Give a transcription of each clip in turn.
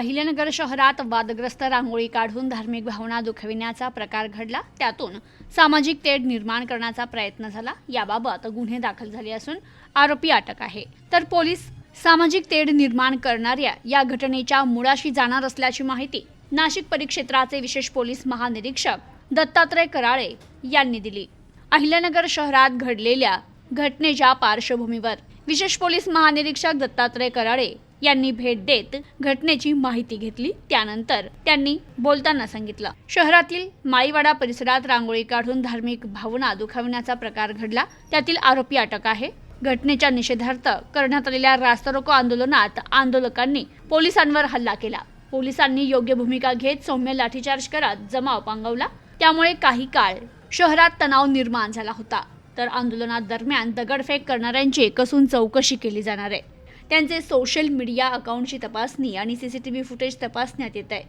अहिल्यानगर शहरात वादग्रस्त रांगोळी काढून धार्मिक भावना दुखविण्याचा प्रकार घडला. त्यातून सामाजिक तेढ निर्माण करण्याचा प्रयत्न झाला. याबाबत गुन्हे दाखल झाले असून आरोपी अटक आहे. तर पोलीस सामाजिक तेढ निर्माण करणाऱ्या या घटनेच्या मुळाशी जाणार असल्याची माहिती नाशिक परिक्षेत्राचे विशेष पोलीस महानिरीक्षक दत्तात्रय कराळे यांनी दिली. अहिल्यानगर शहरात घडलेल्या घटनेच्या पार्श्वभूमीवर विशेष पोलीस महानिरीक्षक दत्तात्रय कराळे यांनी भेट देत घटनेची माहिती घेतली. त्यानंतर त्यांनी बोलताना सांगितलं. शहरातील माळीवाडा परिसरात रांगोळी काढून धार्मिक भावना दुखाविण्याचा प्रकार घडला. त्यातील आरोपी अटक आहे. घटनेच्या निषेधार्थ करण्यात आलेल्या रास्तारोको आंदोलनात आंदोलकांनी पोलिसांवर हल्ला केला. पोलिसांनी योग्य भूमिका घेत सौम्य लाठीचार्ज करत जमाव पांगवला. त्यामुळे काही काळ शहरात तणाव निर्माण झाला होता. तर आंदोलनादरम्यान दगडफेक करणाऱ्यांची कसून चौकशी केली जाणार आहे. त्यांचे सोशल मीडिया अकाउंटची तपासणी आणि सीसीटीव्ही फुटेज तपासण्यात येत आहे.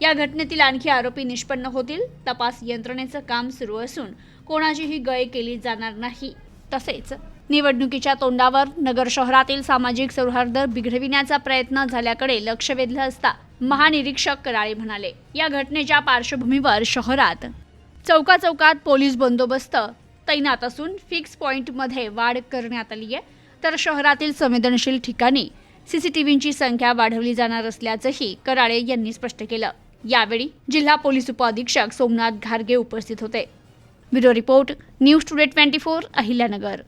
या घटनेतील आणखी आरोपी निष्पन्न होतील? तपास यंत्रणेचं काम सुरू असून कोणाचीही गय केली जाणार नाही. तसेच निवडणुकीच्या तोंडावर नगर शहरातील सामाजिक सौहार्द बिघडविण्याचा प्रयत्न झाल्याकडे लक्ष वेधलं असता महानिरीक्षक कराळे म्हणाले या घटनेच्या पार्श्वभूमीवर शहरात चौका चौकात पोलीस बंदोबस्त तैनात असून फिक्स पॉईंटमध्ये वाढ करण्यात आली आहे. तर शहरातील संवेदनशील ठिकाणी सीसीटीव्हीची संख्या वाढवली जाणार असल्याचंही कराळे यांनी स्पष्ट केलं. यावेळी जिल्हा पोलीस उपअधीक्षक सोमनाथ घारगे उपस्थित होते. Bureau report news today twenty four Ahilyanagar.